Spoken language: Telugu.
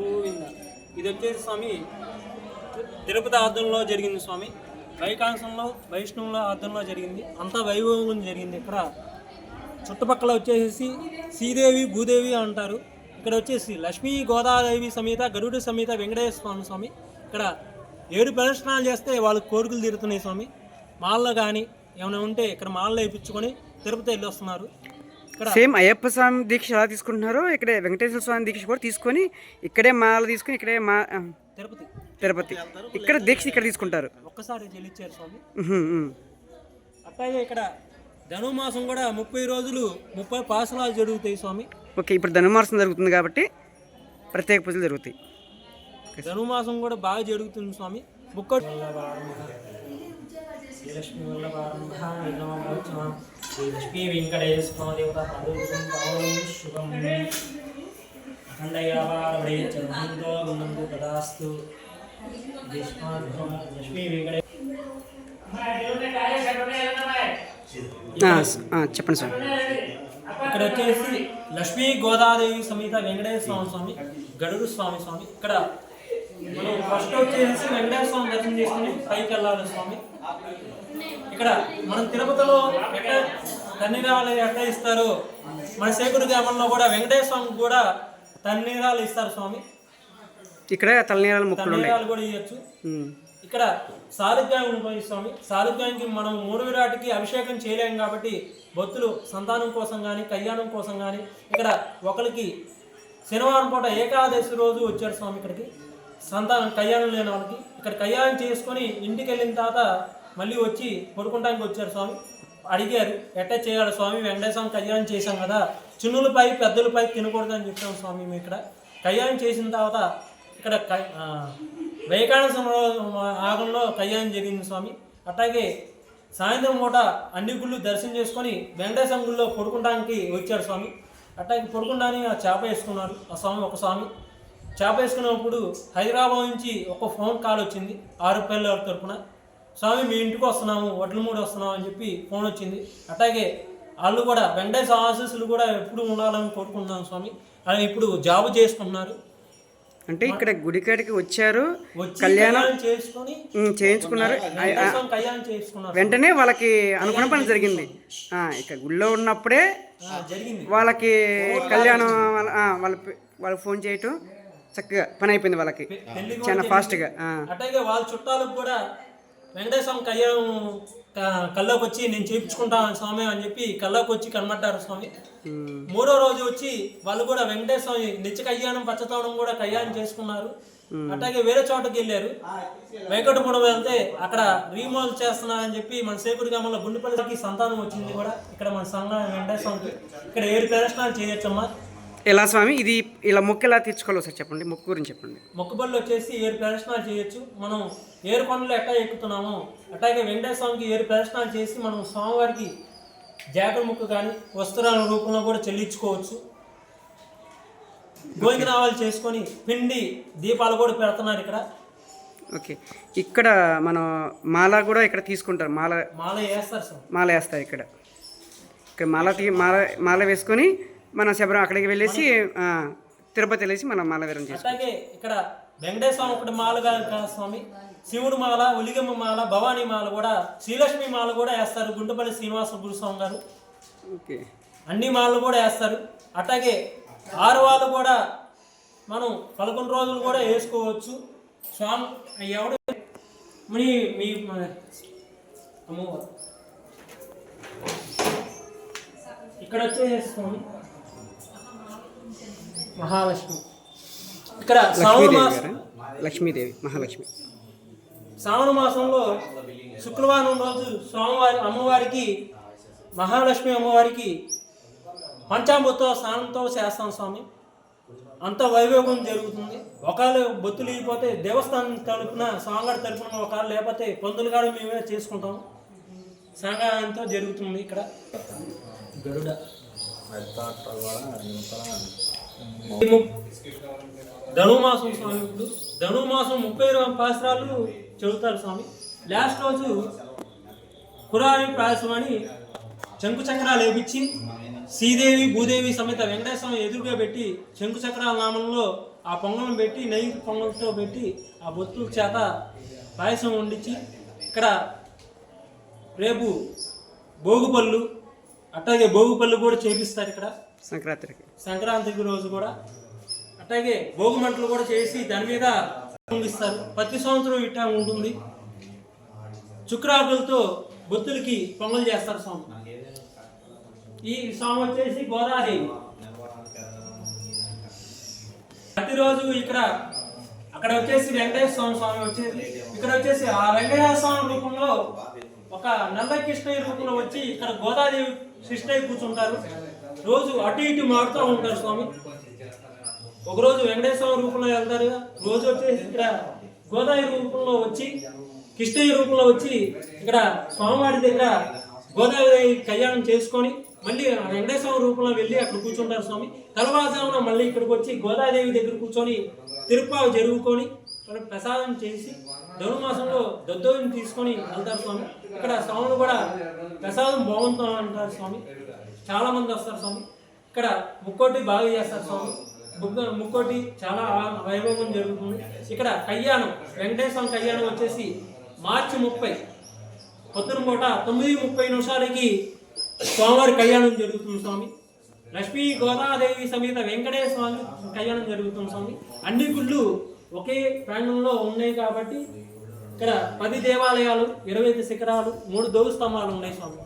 గోవింద ఇది వచ్చేసి స్వామి తిరుపతి ఆర్థంలో జరిగింది స్వామి. వైకాంసంలో వైష్ణవుల ఆర్థంలో జరిగింది. అంతా వైభవం జరిగింది ఇక్కడ. చుట్టుపక్కల వచ్చేసి శ్రీదేవి భూదేవి అంటారు. ఇక్కడ వచ్చేసి లక్ష్మీ గోదాదేవి సమేత గరుడు సమేత వెంకటేశ్వర స్వామి స్వామి. ఇక్కడ ఏడు ప్రదర్శనాలు చేస్తే వాళ్ళకి కోరికలు తీరుతున్నాయి స్వామి. మాల్లో కానీ ఏమైనా ఉంటే ఇక్కడ మాల్లో వేయించుకొని తిరుపతి వెళ్ళి వస్తున్నారు సేమ్ అయ్యప్ప స్వామి దీక్ష ఎలా తీసుకుంటున్నారో ఇక్కడే వెంకటేశ్వర స్వామి దీక్ష కూడా తీసుకొని ఇక్కడే మాల తీసుకొని ఇక్కడే మా తిరుపతి. తిరుపతి. ఇక్కడ దీక్ష ఇక్కడ తీసుకుంటారు. ఒక్కసారి చెల్లించారు స్వామి. అట్లాగే ఇక్కడ ధనుమాసం కూడా ముప్పై రోజులు ముప్పై పాసనాలు జరుగుతాయి స్వామి. ఓకే ఇప్పుడు ధనుమాసం జరుగుతుంది కాబట్టి ప్రత్యేక పూజలు జరుగుతాయి. ధనుమాసం కూడా బాగా జరుగుతుంది స్వామి. బుక్క శ్రీలక్ష్మి శ్రీలక్ష్మీ వెంకటేశ్వర దేవత శుభం అఖండయావాడే చంద్రంతో గుణంతో తదాస్తు లక్ష్మీ వెంకటేశ్వర ఆ, చెప్పండి స్వామి ఇక్కడ వచ్చేసి లక్ష్మీ గోదాదేవి సమేత వెంకటేశ్వర స్వామి గడుడు స్వామి స్వామి. ఇక్కడ మనం ఫస్ట్ వచ్చేసి వెంకటేశ్వర స్వామి దర్శనం చేసుకుని పైకి వెళ్ళాలి స్వామి. ఇక్కడ మనం తిరుపతిలో ఎక్కడ తన్నీరాలు ఎట్లా ఇస్తారో? మన శేఖరు గ్రామంలో కూడా వెంకటేశ్వర స్వామికి కూడా తన్నీరాలు ఇస్తారు స్వామి. ఇక్కడ తలనీరాల ముక్కలు కూడా ఇవ్వచ్చు. ఇక్కడ సాలిగ్రాయం ఉంటుంది స్వామి. సాలిగ్రాయంకి మనం మూడు విరాటికి అభిషేకం చేయలేం కాబట్టి భక్తులు సంతానం కోసం కానీ కళ్యాణం కోసం కానీ ఇక్కడ ఒకరికి శనివారం పూట ఏకాదశి రోజు వచ్చారు స్వామి ఇక్కడికి. సంతానం కళ్యాణం లేని వాళ్ళకి. ఇక్కడ కళ్యాణం చేసుకొని ఇంటికి వెళ్ళిన తర్వాత మళ్ళీ వచ్చి పడుకుంటానికి వచ్చారు స్వామి. అడిగారు ఎట్టా చేయాలి స్వామి? వెంకటేశ్వరం కళ్యాణం చేశాం కదా. చిన్నులపై పెద్దలపై తినకూడదని చెప్పాం స్వామి మేము ఇక్కడ. కళ్యాణం చేసిన తర్వాత ఇక్కడ క- ఆగంలో కళ్యాణం జరిగింది స్వామి. అట్లాగే సాయంత్రం పూట అన్ని గుళ్ళు దర్శనం చేసుకొని వెంకటేశ్వరం గుళ్ళో పడుకుంటానికి వచ్చారు స్వామి. అట్లాగే పడుకుంటానికి ఆ చేప వేసుకున్నారు ఆ స్వామి ఒక స్వామి. చేప వేసుకున్నప్పుడు హైదరాబాద్ నుంచి ఒక ఫోన్ కాల్ వచ్చింది ఆరు పిల్లల తరపున. స్వామి మీ ఇంటికి వస్తున్నాము వడ్ల మూడు వస్తున్నాము అని చెప్పి ఫోన్ వచ్చింది. అట్లాగే వాళ్ళు కూడా వెంకటేశ్వర ఆశీస్సులు కూడా ఎప్పుడు ఉండాలని కోరుకుంటున్నాను స్వామి. అలాగే ఇప్పుడు జాబ్ చేసుకుంటున్నారు. అంటే ఇక్కడ గుడికాడికి వచ్చారు వచ్చి కళ్యాణం చేసుకొని చేయించుకున్నారు. కళ్యాణం చేసుకున్నారు. వెంటనే వాళ్ళకి అనుకున్న పని జరిగింది. ఇక్కడ గుళ్ళో ఉన్నప్పుడే వాళ్ళకి కళ్యాణం వాళ్ళ- వాళ్ళ వాళ్ళకి ఫోన్ చేయటం చక్కగా పని అయిపోయింది వాళ్ళకి. చాలా. ఫాస్ట్గా. అట్లాగే వాళ్ళ చుట్టాలకు కూడా వెంకటేశ్వరం కళ్యాణం కల్లోకి వచ్చి నేను చేయించుకుంటాను స్వామి అని చెప్పి కల్లోకి వచ్చి కనబడ్డారు స్వామి. మూడో రోజు వచ్చి వాళ్ళు కూడా వెంకటేశ్వర నిత్య కళ్యాణం పచ్చతోడం కూడా కళ్యాణం చేసుకున్నారు. అట్లాగే వేరే చోటకి వెళ్ళారు. వెంకటపురం వెళ్తే అక్కడ రీమోల్ చేస్తున్నారని చెప్పి మన సేకుడి గ్రామంలో గుండెపల్లికి సంతానం వచ్చింది కూడా. ఇక్కడ మన సంఘం వెంకటేశ్వరంకి. ఇక్కడ ఏడు ప్రదర్శనాలు చేయొచ్చమ్మా. ఎలా స్వామి? ఇది ఇలా మొక్క ఎలా తీర్చుకోవాలి సార్ చెప్పండి. మొక్కు గురించి చెప్పండి. మొక్కుబళ్ళు వచ్చేసి ఏడు ప్రదర్శనాలు చేయొచ్చు. మనం ఏరు కొండలు ఎట్లా ఎక్కుతున్నామో అట్లాగే వెంకటేశ్వర స్వామికి ఏడు ప్రదర్శనాలు చేసి మనం స్వామివారికి జాకెట్ ముక్కు కానీ వస్త్రాల రూపంలో కూడా చెల్లించుకోవచ్చు. గోవిందనామాలు చేసుకొని పిండి దీపాలు కూడా పెడుతున్నారు ఇక్కడ. ఓకే. ఇక్కడ మనం మాల కూడా ఇక్కడ తీసుకుంటారు. మాల మాల వేస్తారు సార్. మాల వేస్తారు ఇక్కడ. ఇక్కడ మాల తీ మాల మాల వేసుకొని మన శబరం అక్కడికి వెళ్ళేసి తిరుపతి వెళ్ళేసి మనం మాల వేరం చేస్తాం ఇక్కడ వెంకటేశ్వర ఒకటి మాల కాదు కదా స్వామి? శివుడు మాల ఉలిగమ్మ మాల భవానీ మాల కూడా శ్రీలక్ష్మి మాల కూడా వేస్తారు. గుంటపల్లి శ్రీనివాస గురుస్వామి గారు. ఓకే. అన్ని మాలలు కూడా వేస్తారు. అట్లాగే ఆరు వాళ్ళు కూడా మనం పదకొండు రోజులు కూడా వేసుకోవచ్చు. స్వామి ఎవడు? మీ మీ అమ్మవారు. ఇక్కడ వచ్చేసి స్వామి. మహాలక్ష్మి. ఇక్కడ శ్రావణ లక్ష్మీదేవి మాసం గారా? లక్ష్మీదేవి మహాలక్ష్మి. శ్రావణ మాసంలో శుక్రవారం రోజు స్వామివారి అమ్మవారికి మహాలక్ష్మి అమ్మవారికి పంచామృత స్నానంతో చేస్తాం స్వామి. అంత వైభోగం జరుగుతుంది. ఒకళ్ళు బొత్తులు ఇగిపోతే దేవస్థానం తరపున స్వామిగారి తరపున ఒకళ్ళు లేకపోతే పందులు గారు మేమే చేసుకుంటాం. సంఘంతో జరుగుతుంది ఇక్కడ. గరుడ ధనుమాసం స్వామి ఇప్పుడు ధనుమాసం ముప్పై పాసరాలు చెబుతారు స్వామి. లాస్ట్ రోజు కురారి ప్రాయసం అని శంకు చక్రాలు వేపించి శ్రీదేవి భూదేవి సమేత వెంకటేశ్వరం ఎదురుగా పెట్టి శంకు చక్రాల నామంలో ఆ పొంగలను పెట్టి నెయ్యి పొంగలతో పెట్టి ఆ బొత్తుల చేత పాయసం వండించి ఇక్కడ రేపు భోగుపళ్ళు అట్లాగే భోగుపళ్ళు కూడా చేపిస్తారు ఇక్కడ. సంక్రాంతికి. సంక్రాంతికి రోజు కూడా అట్లాగే భోగిమంటలు కూడా చేసి దాని మీద ముగిస్తారు ప్రతి సంవత్సరం ఇట్టా ఉంటుంది. చుక్రాకులతో బొత్తులకి పొంగలు చేస్తారు స్వామి. ఈ స్వామి వచ్చేసి గోదావరి ప్రతిరోజు ఇక్కడ అక్కడ వచ్చేసి వెంకటేశ్వర స్వామి స్వామి వచ్చేసి ఇక్కడ వచ్చేసి ఆ వెంకటేశ్వర స్వామి రూపంలో ఒక నల్ల కృష్ణయ్య రూపంలో వచ్చి ఇక్కడ గోదాదేవి కృష్ణయ్య కూర్చుంటారు. రోజు అటు ఇటు మారుతూ ఉంటారు స్వామి. ఒకరోజు వెంకటేశ్వర రూపంలో వెళ్తారు. రోజు వచ్చేసి ఇక్కడ గోదావరి రూపంలో వచ్చి కృష్ణయ్య రూపంలో వచ్చి ఇక్కడ స్వామివారి దగ్గర గోదావరి కళ్యాణం చేసుకొని మళ్ళీ ఆ వెంకటేశ్వర రూపంలో వెళ్ళి అక్కడ కూర్చుంటారు స్వామి. తెల్లవారుజామున మళ్ళీ ఇక్కడికి వచ్చి గోదాదేవి దగ్గర కూర్చొని తిరుపావు జరుగుకొని ప్రసాదం చేసి ధనుమాసంలో దద్దోని తీసుకొని వెళ్తారు స్వామి. ఇక్కడ స్వాములు కూడా ప్రసాదం బాగుంటుంది అంటారు స్వామి. చాలామంది వస్తారు స్వామి. ఇక్కడ ముక్కోటి బాగా చేస్తారు స్వామి. ముక్కోటి చాలా వైభవం జరుగుతుంది. ఇక్కడ కళ్యాణం వెంకటేశ్వర కళ్యాణం వచ్చేసి మార్చి ముప్పై. పొద్దున పూట తొమ్మిది ముప్పై నిమిషాలకి స్వామివారి కళ్యాణం జరుగుతుంది స్వామి. లక్ష్మీ గోదాదేవి సమేత వెంకటేశ్వర స్వామి కళ్యాణం జరుగుతుంది స్వామి. అన్ని గుళ్ళు ఒకే ప్రాంగణంలో ఉన్నాయి కాబట్టి ఇక్కడ పది దేవాలయాలు ఇరవై ఐదు శిఖరాలు మూడు దోగు స్తంభాలు ఉన్నాయి స్వామి.